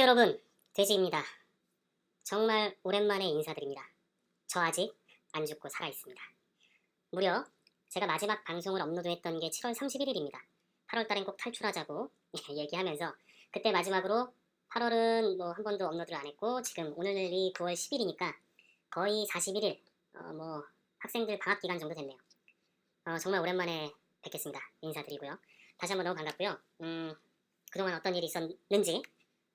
여러분, 돼지입니다. 정말 오랜만에 인사드립니다. 저 아직 안 죽고 살아 있습니다. 무려 제가 마지막 방송을 업로드했던 게 7월 31일입니다. 8월 달엔 꼭 탈출하자고 얘기하면서 그때 마지막으로 8월은 뭐 한 번도 업로드를 안 했고 지금 오늘이 9월 10일이니까 거의 41일 어, 뭐 학생들 방학 기간 정도 됐네요. 어, 정말 오랜만에 뵙겠습니다. 인사드리고요. 다시 한번 너무 반갑고요. 음, 그동안 어떤 일이 있었는지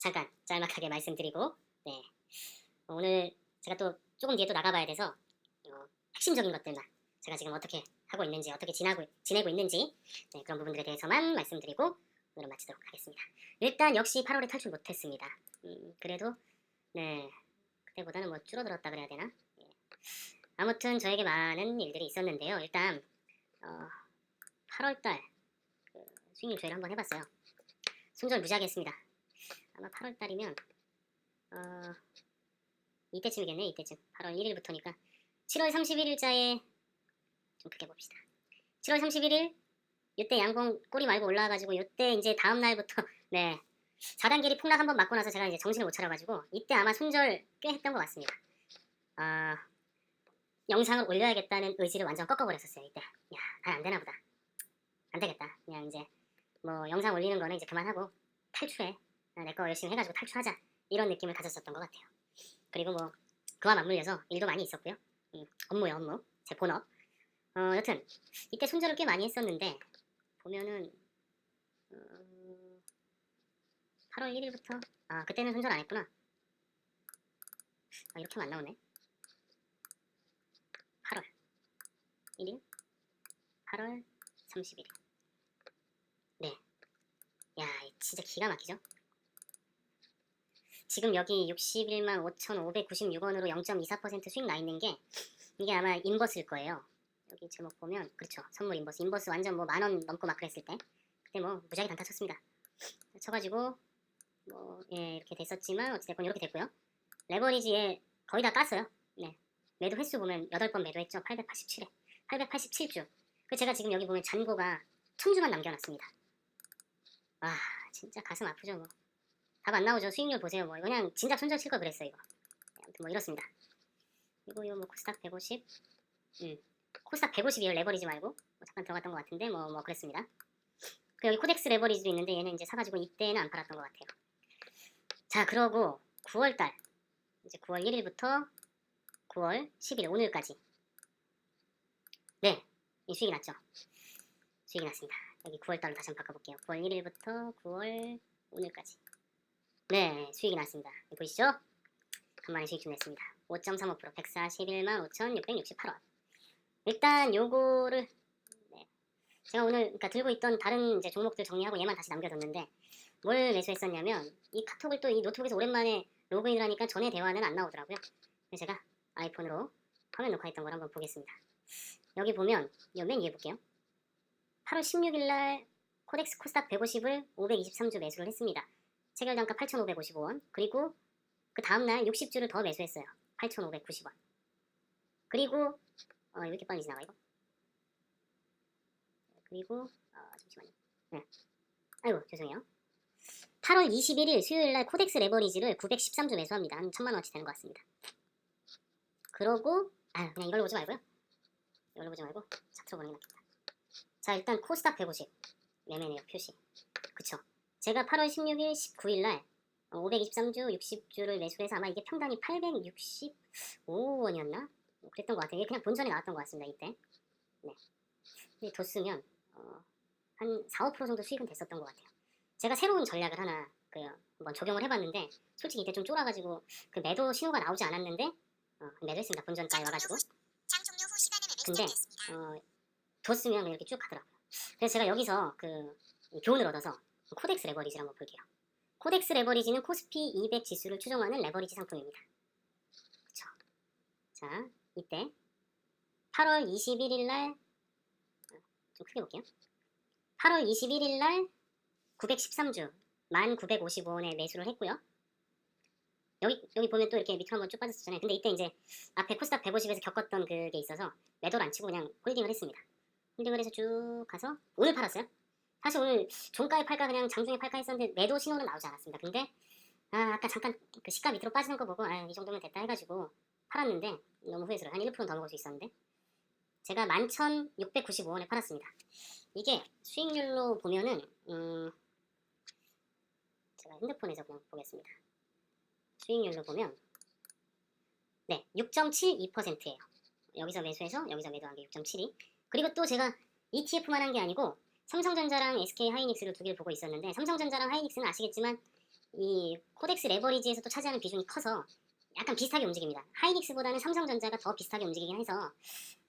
잠깐 짤막하게 말씀드리고 네 오늘 제가 또 조금 뒤에 또 나가봐야 돼서 어, 핵심적인 것들만 제가 지금 어떻게 하고 있는지 어떻게 지나고 지내고 있는지 네, 그런 부분들에 대해서만 말씀드리고 오늘은 마치도록 하겠습니다. 일단 역시 8월에 탈출 못했습니다. 음, 그래도 네 그때보다는 뭐 줄어들었다 그래야 되나? 예. 아무튼 저에게 많은 일들이 있었는데요. 일단 어, 8월달 그 수익률 조회를 한번 해봤어요. 손절 무지하게 했습니다. 아마 8월 달이면 어 이때쯤이겠네 이때쯤. 8월 1일부터니까. 7월 31일자에 좀 크게 봅시다. 7월 31일 이때 양봉 꼬리 말고 올라와가지고 이때 이제 다음 날부터 네. 4단계리 폭락 한번 맞고 나서 제가 이제 정신을 못 차려가지고 이때 아마 손절 꽤 했던 것 같습니다. 아 영상을 올려야겠다는 의지를 완전 꺾어버렸었어요 이때. 야난 안 되나 보다. 안 되겠다. 그냥 이제 뭐 영상 올리는 거는 이제 그만하고 탈출해 내 거 열심히 해가지고 탈출하자 이런 느낌을 가졌었던 것 같아요. 그리고 뭐 그와 맞물려서 일도 많이 있었고요. 음, 업무요 업무 제 본업. 어 여튼 이때 손절을 꽤 많이 했었는데 보면은 어, 8월 1일부터 아 그때는 손절 안 했구나. 아 이렇게 안 나오네. 8월 1일 8월 31일 네. 야 진짜 기가 막히죠? 지금 여기 61만 5,596원으로 0.24% 수익 나 있는 게 이게 아마 인버스일 거예요. 여기 제목 보면 그렇죠. 선물 인버스. 인버스 완전 뭐 만 원 넘고 막 그랬을 때 그때 뭐 무지하게 단타 쳤습니다. 쳐가지고 뭐 예, 이렇게 됐었지만 어찌됐건 이렇게 됐고요. 레버리지에 거의 다 깠어요. 네. 매도 횟수 보면 8번 매도했죠. 887에. 887주. 그 제가 지금 여기 보면 잔고가 1000주만 남겨놨습니다. 와 진짜 가슴 아프죠 뭐. 답 안 나오죠. 수익률 보세요. 뭐 그냥 진작 손절 칠 걸 그랬어 이거. 아무튼 뭐 이렇습니다. 이거 이거 뭐 코스닥 150. 음. 코스닥 150이에요. 레버리지 말고. 뭐 잠깐 들어갔던 것 같은데 뭐뭐 그랬습니다. 그 여기 코덱스 레버리지도 있는데 얘는 이제 사가지고 이때는 안 팔았던 것 같아요. 자 그러고 9월달 이제 9월 1일부터 9월 10일 오늘까지 네, 이 수익이 났죠. 수익이 났습니다. 여기 9월달로 다시 한번 바꿔볼게요. 9월 1일부터 9월 오늘까지. 네, 수익이 났습니다. 보이시죠? 간만에 수익 좀 냈습니다. 5.35% 141만 5,668원. 일단 요거를 네. 제가 오늘 그러니까 들고 있던 다른 이제 종목들 정리하고 얘만 다시 남겨뒀는데 뭘 매수했었냐면 이 카톡을 또 이 노트북에서 오랜만에 로그인을 하니까 전에 대화는 안 나오더라고요. 그래서 제가 아이폰으로 화면 녹화했던 걸 한번 보겠습니다. 여기 보면 요맨 위에 볼게요. 8월 16일 날 코덱스 코스닥 150을 523주 매수를 했습니다. 체결 단가 8,555원. 그리고 그 다음날 60주를 더 매수했어요. 8,590원. 그리고 어, 왜 이렇게 빨리 지나가 이거? 그리고 어, 잠시만요. 네. 아이고 죄송해요. 8월 21일 수요일 날 코덱스 레버리지를 913주 매수합니다. 한 천만 원어치 되는 것 같습니다. 그러고 아 그냥 이걸로 보지 말고요. 이걸로 보지 말고 차트로 보는 게 낫겠다. 자 일단 코스닥 150 매매네요 표시. 그쵸? 제가 8월 16일 19일 날 523주 60주를 매수해서 아마 이게 평단이 865원이었나? 그랬던 것 같아요. 이게 그냥 본전에 나왔던 것 같습니다. 이때. 네. 근데 뒀으면 어, 한 4, 5% 정도 수익은 됐었던 것 같아요. 제가 새로운 전략을 하나 그 한번 적용을 해봤는데 솔직히 이때 좀 쫄아가지고 그 매도 신호가 나오지 않았는데 어, 매도했습니다. 본전까지 와가지고. 근데 어, 뒀으면 이렇게 쭉 가더라고요. 그래서 제가 여기서 그 교훈을 얻어서 코덱스 레버리지를 한번 볼게요. 코덱스 레버리지는 코스피 200 지수를 추종하는 레버리지 상품입니다. 그쵸? 자, 이때 8월 21일 날, 좀 크게 볼게요. 8월 21일 날 913주 1955원에 매수를 했고요. 여기 여기 보면 또 이렇게 밑으로 한번 쭉 빠졌었잖아요. 근데 이때 이제 앞에 코스닥 150에서 겪었던 그게 있어서 매도를 안 치고 그냥 홀딩을 했습니다. 홀딩을 해서 쭉 가서 오늘 팔았어요. 사실 오늘 종가에 팔까 그냥 장중에 팔까 했었는데 매도 신호는 나오지 않았습니다. 근데 아 아까 잠깐 그 시가 밑으로 빠지는 거 보고 아 이 정도면 됐다 해가지고 팔았는데 너무 후회스러워 한 1%더 먹을 수 있었는데 제가 11,695원에 팔았습니다. 이게 수익률로 보면은 음 제가 핸드폰에서 그냥 보겠습니다. 수익률로 보면 네 6.72%예요. 여기서 매수해서 여기서 매도한 게 6.72 그리고 또 제가 ETF만 한 게 아니고 삼성전자랑 SK 하이닉스를 두 개를 보고 있었는데 삼성전자랑 하이닉스는 아시겠지만 이 코덱스 레버리지에서 또 차지하는 비중이 커서 약간 비슷하게 움직입니다. 하이닉스보다는 삼성전자가 더 비슷하게 움직이긴 해서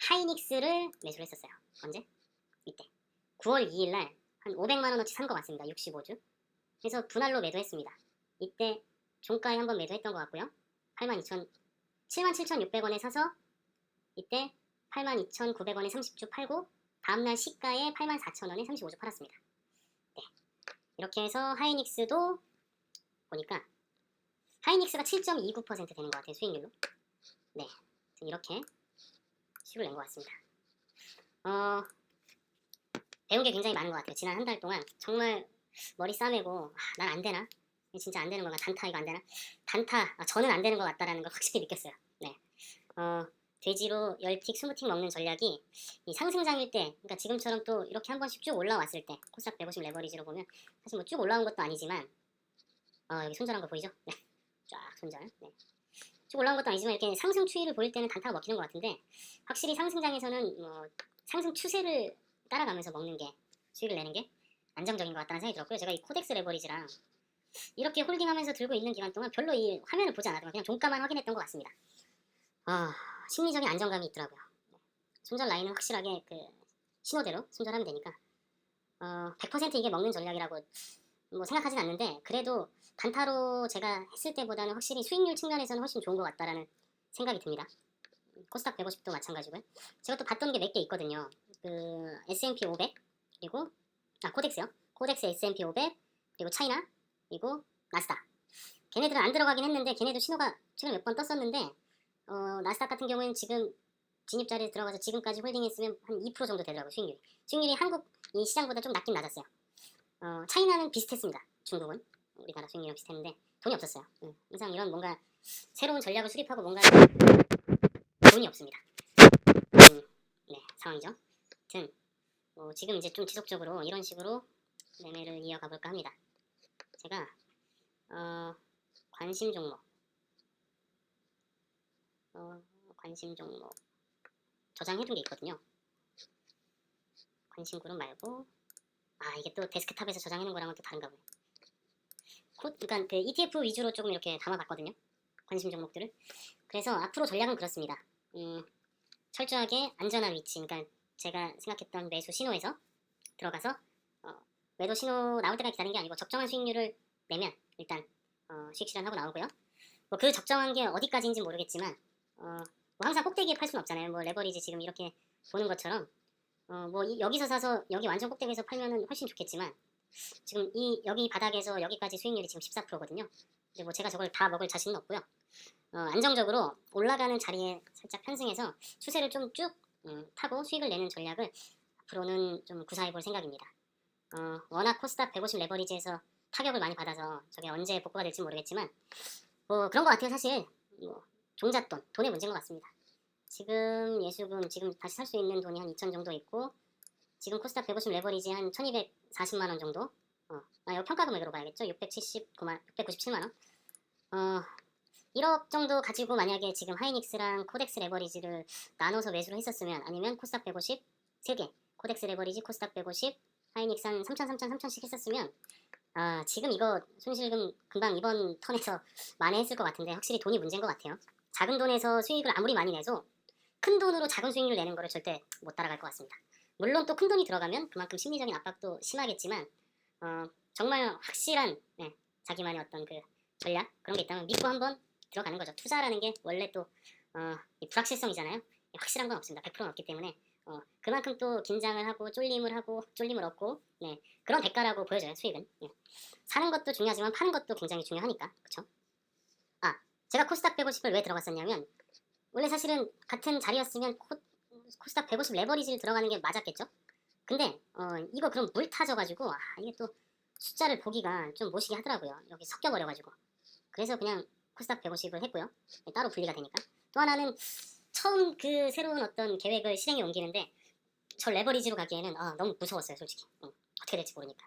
하이닉스를 매수를 했었어요. 언제? 이때 9월 2일 날 한 500만 원어치 산 것 같습니다. 65주. 그래서 분할로 매도했습니다. 이때 종가에 한번 매도했던 것 같고요. 82,000 77,600원에 사서 이때 82,900원에 30주 팔고 다음날 시가에 84,000원에 35주 팔았습니다. 네. 이렇게 해서 하이닉스도 보니까 하이닉스가 7.29% 되는 것 같아요 수익률로. 네, 이렇게 수익을 낸 것 같습니다. 어, 배운 게 굉장히 많은 것 같아요. 지난 한 달 동안 정말 머리 싸매고 난안 되나? 진짜 안 되는 건가? 단타 이거 안 되나? 단타 아, 저는 안 되는 것 같다라는 걸 확실히 느꼈어요. 네, 어, 돼지로 10틱, 20틱 먹는 전략이 이 상승장일 때, 그러니까 지금처럼 또 이렇게 한 번씩 쭉 올라왔을 때, 코스닥 150 레버리지로 보면 사실 뭐 쭉 올라온 것도 아니지만, 어, 여기 손절한 거 보이죠? 네. 쫙 손절. 네. 쭉 올라온 것도 아니지만 이렇게 상승 추이를 보일 때는 단타가 먹히는 것 같은데, 확실히 상승장에서는 뭐 상승 추세를 따라가면서 먹는 게 수익을 내는 게 안정적인 것 같다는 생각이 들었고요. 제가 이 코덱스 레버리지랑 이렇게 홀딩하면서 들고 있는 기간 동안 별로 이 화면을 보지 않았던 그냥 종가만 확인했던 것 같습니다. 아, 심리적인 안정감이 있더라고요. 네. 손절 라인은 확실하게 그 신호대로 손절하면 되니까 어, 100% 이게 먹는 전략이라고 뭐 생각하진 않는데 그래도 단타로 제가 했을 때보다는 확실히 수익률 측면에서는 훨씬 좋은 것 같다라는 생각이 듭니다. 코스닥 150도 마찬가지고요. 제가 또 봤던 게 몇 개 있거든요. 그 S&P 500 그리고 아 코덱스요. 코덱스 S&P 500 그리고 차이나 그리고 나스닥. 걔네들은 안 들어가긴 했는데 걔네도 신호가 최근에 몇번 떴었는데 어, 나스닥 같은 경우에는 지금 진입 자리에 들어가서 지금까지 홀딩했으면 한 2% 정도 되더라고요 수익률이. 수익률이 한국 이 시장보다 좀 낮긴 낮았어요. 어, 차이나는 비슷했습니다. 중국은 우리나라 수익률이랑 비슷했는데 돈이 없었어요. 응. 항상 이런 뭔가 새로운 전략을 수립하고 뭔가 돈이 없습니다. 음, 네 상황이죠. 아무튼 뭐 지금 이제 좀 지속적으로 이런 식으로 매매를 이어가 볼까 합니다. 제가 어, 관심 종목 어, 관심 종목 저장해둔 게 있거든요. 관심 그룹 말고 아 이게 또 데스크탑에서 저장해놓은 거랑은 또 다른가 보네. 곧 그러니까 그 ETF 위주로 조금 이렇게 담아봤거든요. 관심 종목들을. 그래서 앞으로 전략은 그렇습니다. 음, 철저하게 안전한 위치, 그러니까 제가 생각했던 매수 신호에서 들어가서 어, 매도 신호 나올 때까지 기다리는 게 아니고 적정한 수익률을 내면 일단 어, 수익 실현하고 나오고요. 뭐 그 적정한 게 어디까지인지 모르겠지만 어, 뭐 항상 꼭대기에 팔 수는 없잖아요. 뭐 레버리지 지금 이렇게 보는 것처럼 어, 뭐 이- 여기서 사서 여기 완전 꼭대기에서 팔면은 훨씬 좋겠지만 지금 이 여기 바닥에서 여기까지 수익률이 지금 14%거든요. 근데 뭐 제가 저걸 다 먹을 자신은 없고요. 어, 안정적으로 올라가는 자리에 살짝 편승해서 추세를 좀쭉 음, 타고 수익을 내는 전략을 앞으로는 좀 구사해 볼 생각입니다. 어, 워낙 코스닥 150 레버리지에서 타격을 많이 받아서 저게 언제 복구가 될지 모르겠지만 뭐 그런 것 같아요 사실 뭐 종잣돈 돈의 문제인 것 같습니다. 지금 예수금 지금 다시 살 수 있는 돈이 한 2천 정도 있고 지금 코스닥 150 레버리지 한 1240만 원 정도? 어, 아, 이거 평가 금액으로 봐야겠죠? 679만 697만 원? 어, 1억 정도 가지고 만약에 지금 하이닉스랑 코덱스 레버리지를 나눠서 매수를 했었으면 아니면 코스닥 150 3개 코덱스 레버리지 코스닥 150 하이닉스 한 3천 3천 3천씩 했었으면 아 지금 이거 손실금 금방 이번 턴에서 만회했을 것 같은데 확실히 돈이 문제인 것 같아요 작은 돈에서 수익을 아무리 많이 내도 큰 돈으로 작은 수익률 내는 거를 절대 못 따라갈 것 같습니다 물론 또 큰 돈이 들어가면 그만큼 심리적인 압박도 심하겠지만 어, 정말 확실한 네, 자기만의 어떤 그 전략 그런 게 있다면 믿고 한번 들어가는 거죠. 투자라는 게 원래 또 어, 이 불확실성이잖아요. 확실한 건 없습니다. 100%는 없기 때문에 어, 그만큼 또 긴장을 하고 쫄림을 하고 쫄림을 얻고 네, 그런 대가라고 보여져요. 수익은 네. 사는 것도 중요하지만 파는 것도 굉장히 중요하니까 그렇죠. 아 제가 코스닥 150을 왜 들어갔었냐면 원래 사실은 같은 자리였으면 코, 코스닥 150 레버리지를 들어가는 게 맞았겠죠. 근데 어, 이거 그럼 물 타져가지고 아, 이게 또 숫자를 보기가 좀 모시게 하더라고요. 여기 섞여버려가지고 그래서 그냥 코스닥 150을 했고요. 네, 따로 분리가 되니까. 또 하나는 처음 그 새로운 어떤 계획을 실행에 옮기는데 저 레버리지로 가기에는 아, 너무 무서웠어요, 솔직히. 응, 어떻게 될지 모르니까.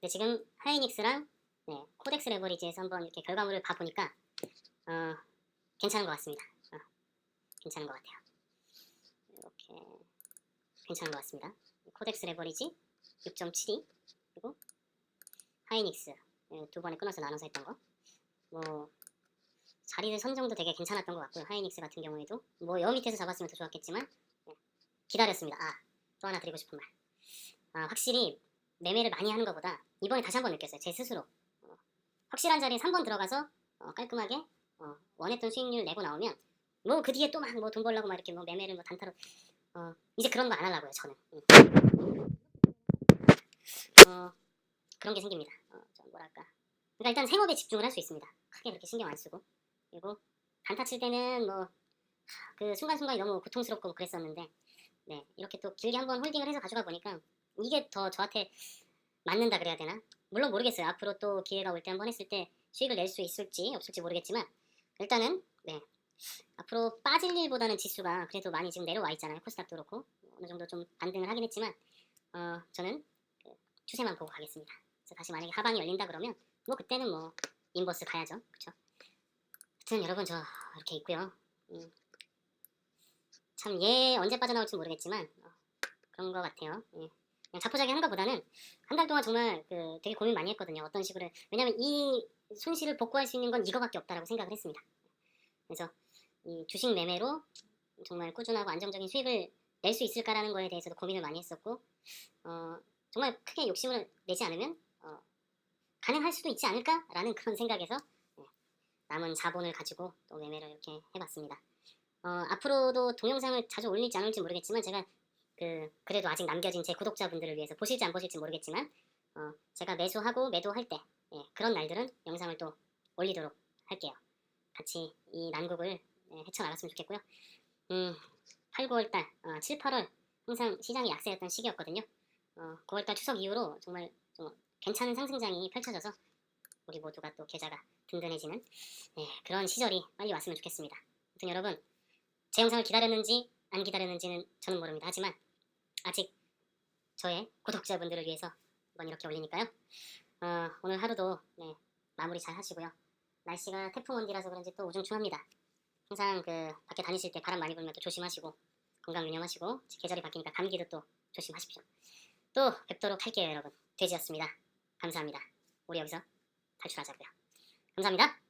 근데 지금 하이닉스랑 네, 코덱스 레버리지에서 한번 이렇게 결과물을 봐보니까 어, 괜찮은 것 같습니다. 어, 괜찮은 것 같아요. 이렇게 괜찮은 것 같습니다. 코덱스 레버리지 6.72 그리고 하이닉스 예, 두 번에 끊어서 나눠서 했던 거. 뭐 자리들 선정도 되게 괜찮았던 것 같고요. 하이닉스 같은 경우에도 뭐 여 밑에서 잡았으면 더 좋았겠지만 예, 기다렸습니다. 아 또 하나 드리고 싶은 말. 아 확실히 매매를 많이 하는 것보다 이번에 다시 한번 느꼈어요. 제 스스로 어, 확실한 자리에 3번 들어가서 어, 깔끔하게 어, 원했던 수익률 내고 나오면 뭐 그 뒤에 또 막 뭐 돈 벌려고 막 이렇게 뭐 매매를 뭐 단타로 어, 이제 그런 거 안 하려고요. 저는. 음. 어, 그런 게 생깁니다. 어, 좀 뭐랄까. 그러니까 일단 생업에 집중을 할 수 있습니다. 크게 그렇게 신경 안 쓰고 그리고 단타 칠 때는 뭐 그 순간순간이 너무 고통스럽고 그랬었는데 네 이렇게 또 길게 한번 홀딩을 해서 가져가 보니까 이게 더 저한테 맞는다 그래야 되나 물론 모르겠어요 앞으로 또 기회가 올 때 한번 했을 때 수익을 낼 수 있을지 없을지 모르겠지만 일단은 네. 앞으로 빠질 일보다는 지수가 그래도 많이 지금 내려와 있잖아요. 코스닥도 그렇고. 어느 정도 좀 반등을 하긴 했지만 어 저는 그 추세만 보고 가겠습니다. 그래서 다시 만약에 하방이 열린다 그러면 뭐 그때는 뭐 인버스 가야죠. 그쵸? 하여튼 여러분 저 이렇게 있고요. 음, 참얘 언제 빠져나올지 모르겠지만 어, 그런 것 같아요. 예. 그냥 자포자기 하는 것보다는 한 달 동안 정말 그 되게 고민 많이 했거든요 어떤 식으로 왜냐면 이 손실을 복구할 수 있는 건 이거밖에 없다라고 생각을 했습니다 그래서 이 주식 매매로 정말 꾸준하고 안정적인 수익을 낼 수 있을까라는 거에 대해서도 고민을 많이 했었고 어, 정말 크게 욕심을 내지 않으면 어, 가능할 수도 있지 않을까라는 그런 생각에서 네, 남은 자본을 가지고 또 매매를 이렇게 해봤습니다. 어, 앞으로도 동영상을 자주 올릴지 안 올릴지 모르겠지만 제가 그 그래도 아직 남겨진 제 구독자분들을 위해서 보실지 안 보실지 모르겠지만 어, 제가 매수하고 매도할 때 예, 그런 날들은 영상을 또 올리도록 할게요. 같이 이 난국을 예, 헤쳐나갔으면 좋겠고요. 음, 8, 9월달, 어, 7, 8월 항상 시장이 약세였던 시기였거든요. 어, 9월달 추석 이후로 정말 좀 괜찮은 상승장이 펼쳐져서 우리 모두가 또 계좌가 든든해지는 네, 그런 시절이 빨리 왔으면 좋겠습니다. 여러분 제 영상을 기다렸는지 안 기다렸는지는 저는 모릅니다. 하지만 아직 저의 구독자분들을 위해서 한번 이렇게 올리니까요. 어, 오늘 하루도 네, 마무리 잘 하시고요. 날씨가 태풍 온디라서 그런지 또 우중충합니다. 항상 그 밖에 다니실 때 바람 많이 불면 또 조심하시고 건강 유념하시고 계절이 바뀌니까 감기도 또 조심하십시오. 또 뵙도록 할게요, 여러분. 돼지였습니다. 감사합니다. 우리 여기서 탈출하자고요. 감사합니다.